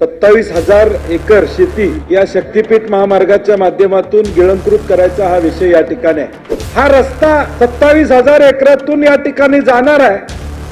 सत्तावीस हजार एकर शेती या शक्तीपीठ महामार्गाच्या माध्यमातून गिळंकृत करायचा हा विषय या ठिकाणी आहे. हा रस्ता सत्तावीस हजार एकरातून या ठिकाणी जाणार आहे.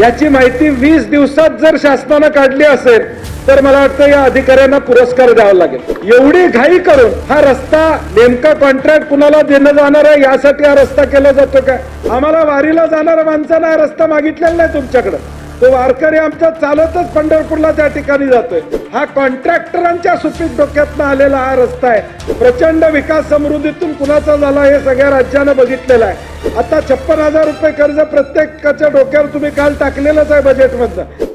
याची माहिती वीस दिवसात जर शासनानं काढली असेल तर मला वाटतं या अधिकाऱ्यांना पुरस्कार द्यावा लागेल. एवढी घाई करून हा रस्ता नेमका कॉन्ट्रॅक्ट कुणाला देणं जाणार आहे यासाठी हा रस्ता केला जातो काय आम्हाला वारीला जाणाऱ्या माणसानं हा रस्ता मागितलेला नाही तुमच्याकडं. तो वारकरी आमचा चालतच पंढरपूरला त्या ठिकाणी जातोय. हा कॉन्ट्रॅक्टरांच्या सुपीक डोक्यातनं आलेला हा रस्ता आहे. प्रचंड विकास समृद्धीतून कुणाचा झाला हे सगळ्या राज्यानं बघितलेलं आहे. आता छप्पन हजार रुपये कर्ज प्रत्येकाच्या डोक्यावर तुम्ही काल टाकलेलंच आहे बजेटमधनं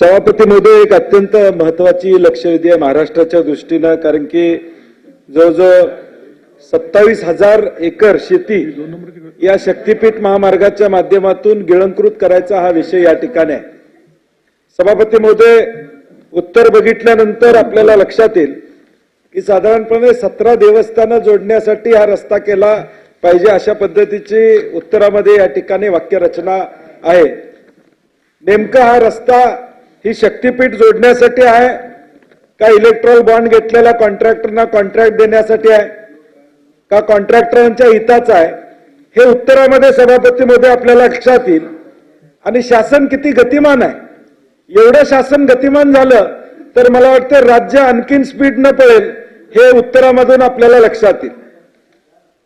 सभापती महोदय एक अत्यंत महत्वाची लक्षवेधी आहे महाराष्ट्राच्या दृष्टीनं कारण की जवळजवळ सत्तावीस हजार एकर शेती या शक्तीपीठ महामार्गाच्या माध्यमातून गिळंकृत करायचा हा विषय या ठिकाणी आहे. सभापती महोदय उत्तर बघितल्यानंतर आपल्याला लक्षात येईल की साधारणपणे सतरा देवस्थानं जोडण्यासाठी हा रस्ता केला पाहिजे अशा पद्धतीची उत्तरामध्ये या ठिकाणी वाक्यरचना आहे. नेमका हा रस्ता ही शक्तीपीठ जोडण्यासाठी आहे का इलेक्ट्रॉल बॉन्ड घेतलेल्या कॉन्ट्रॅक्टरना कॉन्ट्रॅक्ट देण्यासाठी आहे? का कॉन्ट्रॅक्टरांच्या हिताचा आहे? हे उत्तरामध्ये सभापतीमध्ये आपल्याला लक्षात येईल. आणि शासन किती गतिमान आहे? एवढं शासन गतिमान झालं तर मला वाटतं राज्य आणखीन स्पीड न पळेल हे उत्तरामधून आपल्याला लक्षात येईल.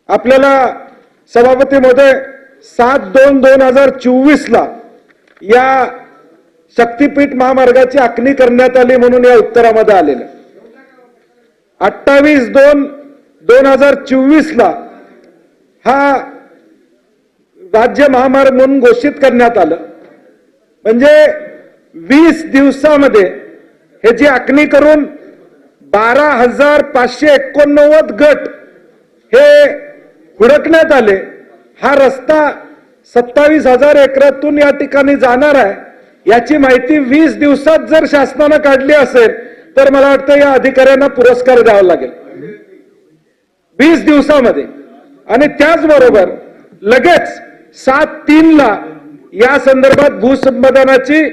आपल्याला सभापतीमध्ये सात दोन दोन हजार चोवीसला या शक्तीपीठ महामार्गाची आखणी करण्यात आली म्हणून या उत्तरामध्ये आलेलं. अठ्ठावीस दोन दोन हजार चोवीस ला हा राज्य महामार्ग म्हणून घोषित करण्यात आलं. म्हणजे वीस दिवसामध्ये हे जी आखणी करून बारा हजार पाचशे एकोणनव्वद गट हे हुडकण्यात आले. हा रस्ता सत्तावीस हजार एकरातून या ठिकाणी जाणार आहे. याची माहिती वीस दिवसात जर शासनानं काढली असेल तर मला वाटतं या अधिकाऱ्यांना पुरस्कार द्यावा लागेल. वीस दिवसामध्ये. आणि त्याचबरोबर लगेच सात तीन ला या संदर्भात भूसंपादनाची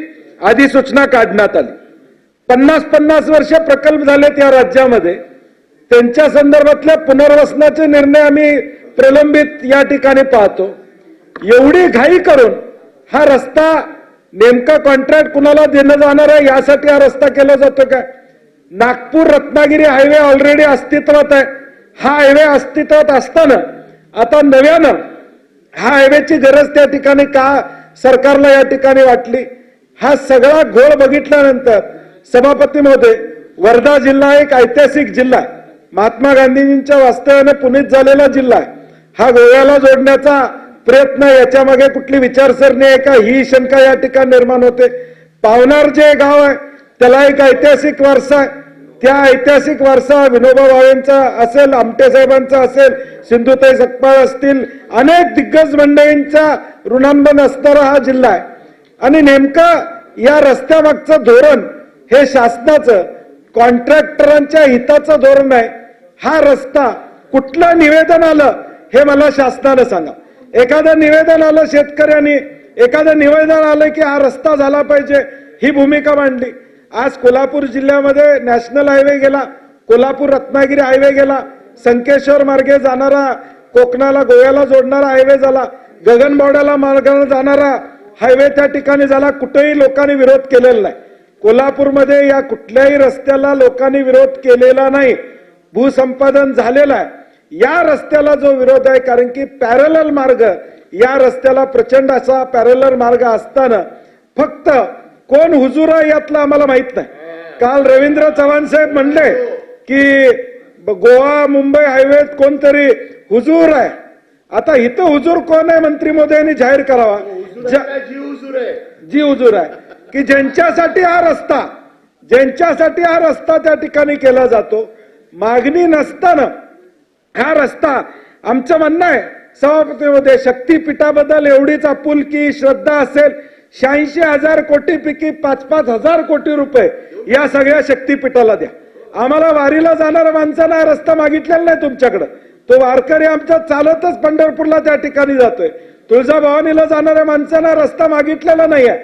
अधिसूचना काढण्यात आली. पन्नास पन्नास वर्ष प्रकल्प झालेत या राज्यामध्ये. त्यांच्या संदर्भातल्या पुनर्वसनाचे निर्णय आम्ही प्रलंबित या ठिकाणी पाहतो. एवढी घाई करून हा रस्ता नेमका कॉन्ट्रॅक्ट कुणाला देणं जाणार आहे? यासाठी हा रस्ता केला जातो काय नागपूर रत्नागिरी हायवे ऑलरेडी अस्तित्वात आहे. हा हायवे अस्तित्वात असताना आता नव्यानं हा हायवेची गरज त्या ठिकाणी का सरकारला या ठिकाणी वाटली? हा सगळा घोळ बघितल्यानंतर सभापती महोदय वर्धा जिल्हा एक ऐतिहासिक जिल्हा. आहे महात्मा गांधींच्या वास्तव्याने पुनीत झालेला जिल्हा. आहे हा गोव्याला जोडण्याचा प्रयत्न याच्या मागे कुठली विचारसरणी आहे का? ही शंका या ठिकाणी निर्माण होते. पावनार जे गाव आहे त्याला एक ऐतिहासिक वारसा आहे. त्या ऐतिहासिक वारसा विनोबा भावेंचा असेल आमटे साहेबांचा असेल सिंधुताई सकपाळ असतील अनेक दिग्गज मंडळींचा ऋणांबन असणारा हा जिल्हा आहे. आणि नेमकं या रस्त्यामागचं धोरण हे शासनाचं कॉन्ट्रॅक्टरांच्या हिताचं धोरण आहे. हा रस्ता कुठलं निवेदन आलं हे मला शासनानं सांगा. एखादं निवेदन आलं शेतकऱ्यांनी एखादं निवेदन आलं की हा रस्ता झाला पाहिजे ही भूमिका मांडली. आज कोल्हापूर जिल्ह्यामध्ये नॅशनल हायवे गेला कोल्हापूर रत्नागिरी हायवे गेला संकेश्वर मार्गे जाणारा कोकणाला गोव्याला जोडणारा हायवे झाला गगनबावड्याला मार्गाने जाणारा हायवे त्या ठिकाणी झाला कुठेही लोकांनी विरोध केलेला नाही. कोल्हापूरमध्ये या कुठल्याही रस्त्याला लोकांनी विरोध केलेला नाही. भूसंपादन झालेलं आहे. या रस्त्याला जो विरोध आहे कारण की पॅरलल मार्ग या रस्त्याला प्रचंड असा पॅरलल मार्ग असताना फक्त कोण हुजूर आहे यातलं आम्हाला माहीत नाही. काल रवींद्र चव्हाण साहेब म्हणले की गोवा मुंबई हायवेत कोणतरी हुजूर आहे. आता इथं हुजूर कोण आहे मंत्री मोदयांनी जाहीर करावा? जी हुजूर आहे. की ज्यांच्यासाठी हा रस्ता ज्यांच्यासाठी हा रस्ता त्या ठिकाणी केला जातो मागणी नसताना हा रस्ता आमचं म्हणणं आहे सभापतीमध्ये शक्तीपीठाबद्दल एवढीच आपुलकी श्रद्धा असेल शहाऐंशी हजार कोटी पैकी पाच पाच हजार कोटी रुपये या सगळ्या शक्तीपीठाला द्या. आम्हाला वारीला जाणाऱ्या माणसानं हा रस्ता मागितलेला नाही तुमच्याकडं. तो वारकरी आमच्या चालतच पंढरपूरला त्या ठिकाणी जातोय. तुळजाभवानीला जाणाऱ्या माणसांना रस्ता मागितलेला नाहीये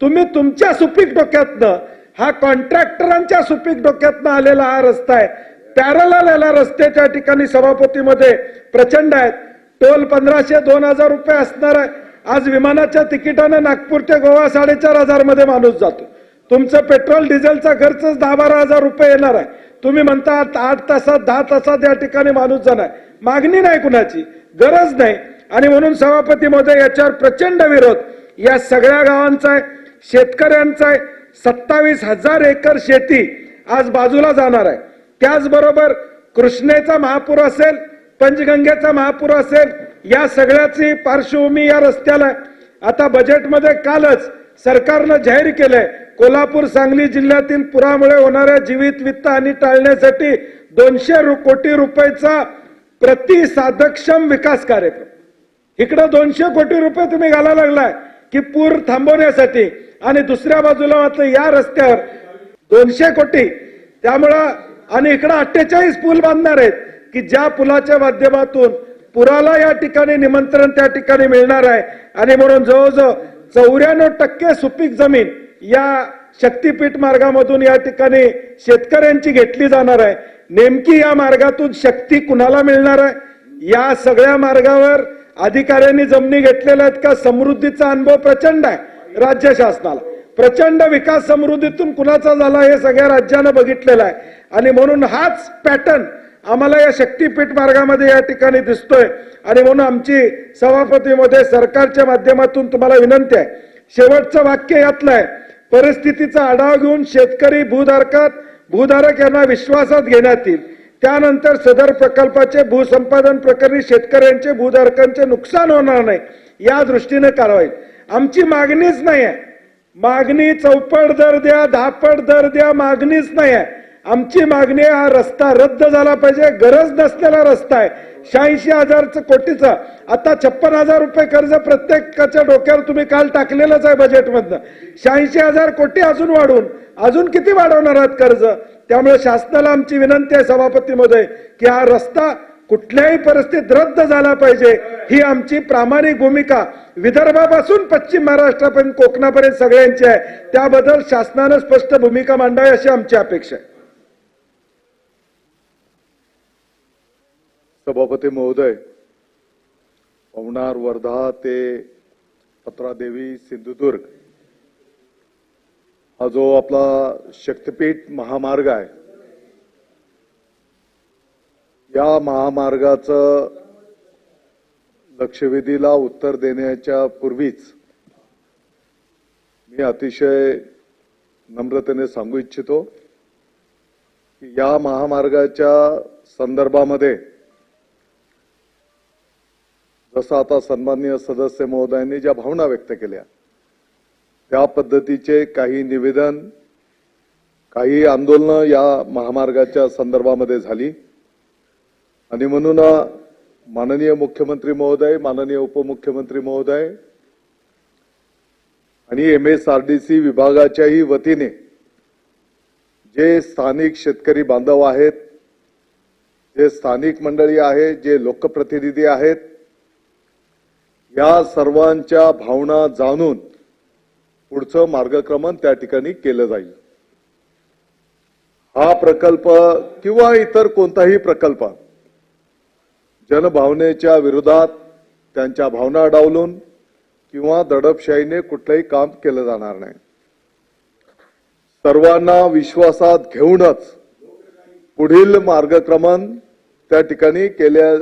तुम्ही तुमच्या सुपीक डोक्यातनं हा कॉन्ट्रॅक्टरांच्या सुपीक डोक्यातनं आलेला हा रस्ता आहे. पॅरल याला रस्त्याच्या ठिकाणी सभापतीमध्ये प्रचंड आहेत. टोल पंधराशे दोन हजार रुपये असणार आहे. आज विमानाच्या तिकिटानं नागपूर ते गोवा साडेचार हजारमध्ये माणूस जातो. तुमचं पेट्रोल डिझेलचा खर्च दहा बारा हजार रुपये येणार आहे. तुम्ही म्हणता आठ आठ तासात दहा तासात या ठिकाणी माणूस जाणार. मागणी नाही कुणाची. गरज नाही. आणि म्हणून सभापती महोदय याच्यावर प्रचंड विरोध. या सगळ्या गावांचा आहे शेतकऱ्यांचा आहे. सत्तावीस हजार एकर शेती आज बाजूला जाणार आहे. त्याचबरोबर कृष्णेचा महापूर असेल पंचगंगेचा महापूर असेल या सगळ्याची पार्श्वभूमी या रस्त्याला आता बजेटमध्ये कालच सरकारनं जाहीर केलंय. कोल्हापूर सांगली जिल्ह्यातील पुरामुळे होणाऱ्या जीवित वित्त हानी टाळण्यासाठी दोनशे रु- कोटी रुपयाचा प्रतिसाधक्षम विकास कार्यक्रम. इकडं दोनशे कोटी रुपये तुम्ही घालायला लागलाय की पूर थांबवण्यासाठी. आणि दुसऱ्या बाजूला मात्र या रस्त्यावर दोनशे कोटी. त्यामुळं आणि इकडं अठ्ठेचाळीस पूल बांधणार आहेत की ज्या पुलाच्या माध्यमातून पुराला या ठिकाणी निमंत्रण त्या ठिकाणी मिळणार आहे. आणि म्हणून जवळजवळ चौऱ्याण्णव टक्के सुपीक जमीन या शक्तीपीठ मार्गामधून या ठिकाणी शेतकऱ्यांची घेतली जाणार आहे. नेमकी या मार्गातून शक्ती कुणाला मिळणार आहे? या सगळ्या मार्गावर अधिकाऱ्यांनी जमिनी घेतलेल्या आहेत का? समृद्धीचा अनुभव प्रचंड आहे राज्य शासनाला. प्रचंड विकास समृद्धीतून कुणाचा झाला हे सगळ्या राज्यानं बघितलेलं आहे. आणि म्हणून हाच पॅटर्न आम्हाला या शक्तीपीठ मार्गामध्ये या ठिकाणी दिसतोय. आणि म्हणून आमची सभापतीमध्ये सरकारच्या माध्यमातून तुम्हाला विनंती आहे. शेवटचं वाक्य यातलं आहे परिस्थितीचा आढावा घेऊन शेतकरी भूधारकात भूधारक यांना विश्वासात घेण्यात येईल. त्यानंतर सदर प्रकल्पाचे भूसंपादन प्रकरणी शेतकऱ्यांचे भूधारकांचे नुकसान होणार नाही. या दृष्टीने कारवाई. आमची मागणीच नाही आहे. मागणी चौपट दर द्या दहापट दर द्या मागणीच नाही आहे आमची मागणी आहे, हा रस्ता रद्द झाला पाहिजे गरज नसलेला रस्ता आहे. शहाऐंशी हजारचं कोटीचा आता छप्पन हजार रुपये कर्ज प्रत्येकाच्या डोक्यावर तुम्ही काल टाकलेलंच आहे बजेटमधनं शहाऐंशी हजार कोटी अजून वाढवून अजून किती वाढवणार आहात कर्ज? त्यामुळे शासनाला आमची विनंती आहे सभापतीमध्ये की हा रस्ता कुठल्याही परिस्थितीत रद्द झाला पाहिजे. ही आमची प्रामाणिक भूमिका. विदर्भापासून पश्चिम महाराष्ट्रापर्यंत कोकणापर्यंत सगळ्यांची आहे. त्याबद्दल शासनानं स्पष्ट भूमिका मांडावी अशी आमची अपेक्षा आहे. सभापती महोदय पवनार वर्धा ते पत्रादेवी सिंधुदुर्ग हा जो आपला शक्तिपीठ महामार्ग आहे या महामार्गाचं लक्षवेधीला उत्तर देण्याच्या पूर्वीच मी अतिशय नम्रतेने सांगू इच्छितो की या महामार्गाच्या संदर्भामध्ये जसं आता सन्माननीय सदस्य महोदयांनी ज्या भावना व्यक्त केल्या त्या पद्धतीचे काही निवेदन काही आंदोलनं या महामार्गाच्या संदर्भामध्ये झाली. आणि म्हणून माननीय मुख्यमंत्री महोदय माननीय उपमुख्यमंत्री महोदय आणि M S R D C विभागाच्याही वतीने जे स्थानिक शेतकरी बांधव आहेत जे स्थानिक मंडळी आहेत जे लोकप्रतिनिधी आहेत या सर्वांच्या भावना जाणून पुढचं मार्गक्रमण त्या ठिकाणी केलं जाईल. हा प्रकल्प किंवा इतर कोणताही प्रकल्प जनभावनेच्या विरोधात त्यांच्या भावना डावलून किंवा दडपशाहीने कुठलंही काम केलं जाणार नाही. सर्वांना विश्वासात घेऊनच पुढील मार्गक्रमण त्या ठिकाणी केल्या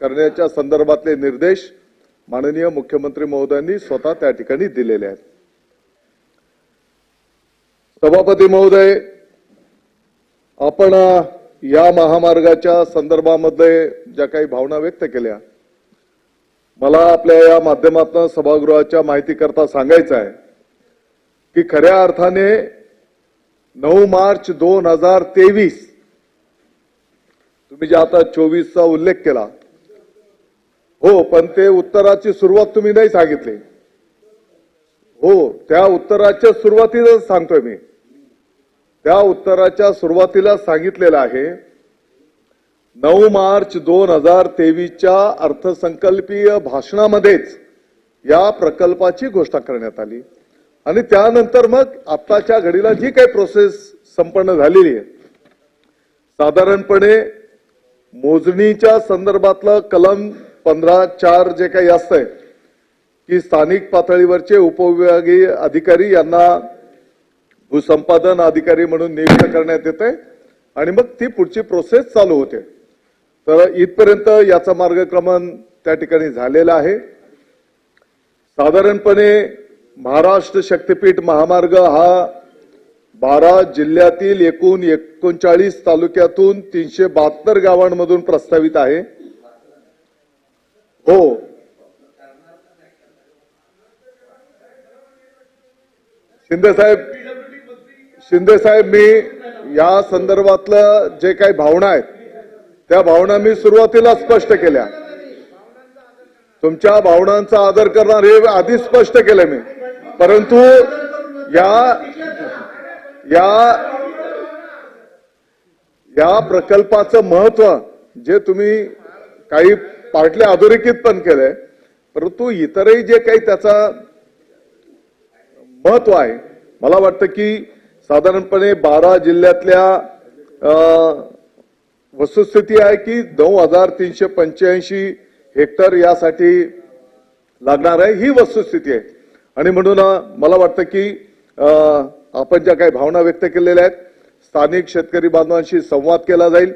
करण्याच्या संदर्भातले निर्देश माननीय मुख्यमंत्री महोदयांनी स्वतः त्या ठिकाणी दिलेले आहेत. सभापती महोदय आपण या महामार्गाच्या संदर्भामध्ये ज्या काही भावना व्यक्त केल्या मला आपल्या या माध्यमातून सभागृहाच्या माहितीकरता सांगायचं आहे की खऱ्या अर्थाने नऊ मार्च दोन हजार तेवीस तुम्ही जे आता चोवीसचा उल्लेख केला हो पण ते उत्तराची सुरुवात तुम्ही नाही सांगितली. हो त्या उत्तराच्या सुरुवातीलाच सांगतोय मी. त्या उत्तराच्या सुरुवातीला सांगितलेलं आहे नऊ मार्च दोन हजार तेवीसच्या अर्थसंकल्पीय भाषणामध्येच या प्रकल्पाची घोषणा करण्यात आली. आणि त्यानंतर मग आत्ताच्या घडीला जी काही प्रोसेस संपन्न झालेली आहे साधारणपणे मोजणीच्या संदर्भातलं कलम पंधरा चार जे काही असतंय की स्थानिक पातळीवरचे उपविभागीय अधिकारी यांना भूसंपादन अधिकारी म्हणून नियुक्त करण्यात येते. आणि मग ती पुढची प्रोसेस चालू होते. तर इथपर्यंत याचा मार्गक्रमण त्या ठिकाणी झालेला आहे. साधारणपणे महाराष्ट्र शक्तीपीठ महामार्ग हा बारा जिल्ह्यातील एकूण एकोणचाळीस तालुक्यातून तीनशे बहात्तर गावांमधून प्रस्तावित आहे. हो. शिंदे साहेब शिंदे साहेब मी या संदर्भातलं जे काही भावना आहेत त्या भावना मी सुरुवातीला स्पष्ट केल्या. तुमच्या भावनांचा आदर करणार हे आधी स्पष्ट केलं मी. परंतु या या या प्रकल्पाचं महत्त्व जे तुम्ही काही पार्टले अधोरेखित पण केलंय परंतु इतरही जे काही त्याचा महत्त्व आहे मला वाटतं की साधारणपणे बारा जिल्ह्यातल्या वस्तुस्थिती आहे की नऊ हजार तीनशे पंच्याऐंशी हेक्टर यासाठी लागणार आहे. ही वस्तुस्थिती आहे. आणि म्हणून मला वाटतं की आपण ज्या काही भावना व्यक्त केलेल्या आहेत स्थानिक शेतकरी बांधवांशी संवाद केला जाईल.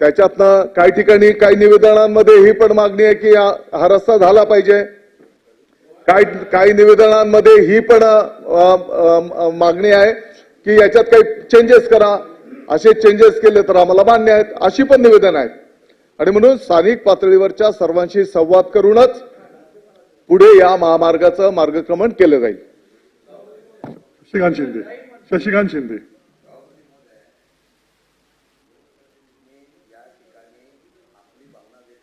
त्याच्यातनं काही ठिकाणी काही निवेदनांमध्ये ही पण मागणी आहे की हा- रस्ता झाला पाहिजे. काही काही निवेदनांमध्ये ही पण मागणी आहे. की याच्यात काही चेंजेस करा. असे चेंजेस केले तर आम्हाला मान्य आहेत. अशी पण निवेदन आहेत. आणि म्हणून स्थानिक पातळीवरच्या सर्वांशी संवाद करूनच पुढे या महामार्गाचं मार्गक्रमण केलं जाईल. शशिकांत शिंदे. शशिकांत शिंदे.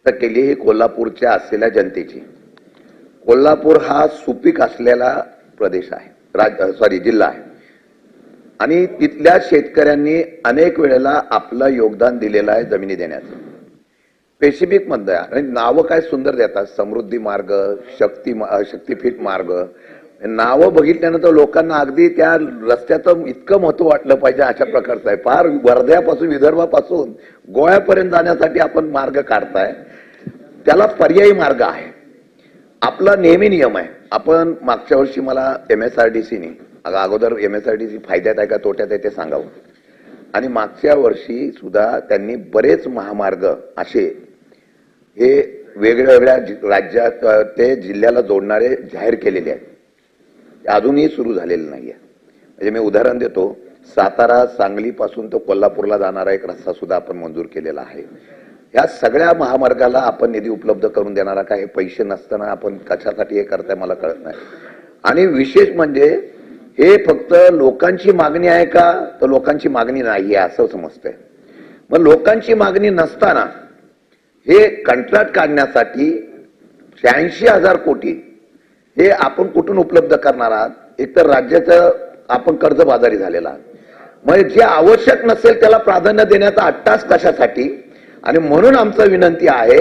व्यक्त केली ही कोल्हापूरच्या असलेल्या जनतेची. कोल्हापूर हा सुपीक असलेला प्रदेश आहे. राज सॉरी जिल्हा आहे. आणि तिथल्या शेतकऱ्यांनी अनेक वेळेला आपलं योगदान दिलेलं आहे जमिनी देण्याचं. स्पेसिफिक म्हणतोय आणि नावं काय सुंदर देतात. समृद्धी मार्ग शक्ती शक्तीपीठ मार्ग. नावं बघितल्यानंतर लोकांना अगदी त्या रस्त्याचं इतकं महत्त्व वाटलं पाहिजे अशा प्रकारचं आहे. फार वर्ध्यापासून विदर्भापासून गोव्यापर्यंत जाण्यासाठी आपण मार्ग काढताय. त्याला पर्यायी मार्ग आहे. आपला नेहमी नियम आहे. आपण मागच्या वर्षी मला एम एस आर डी सीने अगोदर M S R T C फायद्यात आहे का तोट्यात आहे ते सांगावं. आणि मागच्या वर्षी सुद्धा त्यांनी बरेच महामार्ग असे हे वेगळ्या वेगळ्या राज्यात ते जिल्ह्याला जोडणारे जाहीर केलेले आहेत. अजूनही सुरू झालेले नाहीये. म्हणजे मी उदाहरण देतो सातारा सांगली पासून तो कोल्हापूरला जाणारा एक रस्ता सुद्धा आपण मंजूर केलेला आहे. या सगळ्या महामार्गाला आपण निधी उपलब्ध करून देणारा काय? पैसे नसताना आपण कशासाठी हे करताय मला कळत नाही. आणि विशेष म्हणजे हे फक्त लोकांची मागणी आहे का? तर लोकांची मागणी नाही आहे असं समजतंय. मग लोकांची मागणी नसताना हे कंत्राट काढण्यासाठी शहाऐंशी हजार कोटी हे आपण कुठून उपलब्ध करणार आहात? एकतर राज्याचं आपण कर्जबाजारी झालेला आहात. जे आवश्यक नसेल त्याला प्राधान्य देण्याचा अट्टास कशासाठी? आणि म्हणून आमचं विनंती आहे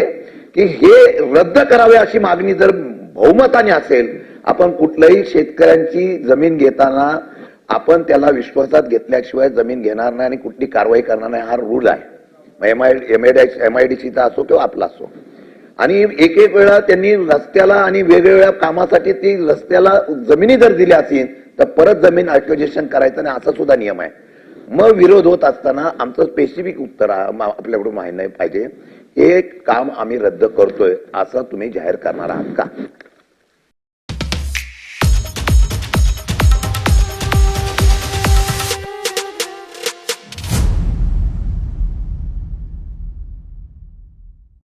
की हे रद्द करावे अशी मागणी जर बहुमताने असेल आपण कुठल्याही शेतकऱ्यांची जमीन घेताना आपण त्याला विश्वासात घेतल्याशिवाय जमीन घेणार नाही आणि कुठली कारवाई करणार नाही हा रूल आहे. M I M I M I D सीचा असो किंवा आपला असो. आणि एक एक वेळा त्यांनी रस्त्याला आणि वेगवेगळ्या कामासाठी ती रस्त्याला जमिनी जर दिल्या असेल तर परत जमीन अक्विजिशन करायचं नाही असा सुद्धा नियम आहे. मग विरोध होत असताना आमचं स्पेसिफिक उत्तर आपल्याकडून माहिती नाही पाहिजे. हे काम आम्ही रद्द करतोय असं तुम्ही जाहीर करणार आहात का?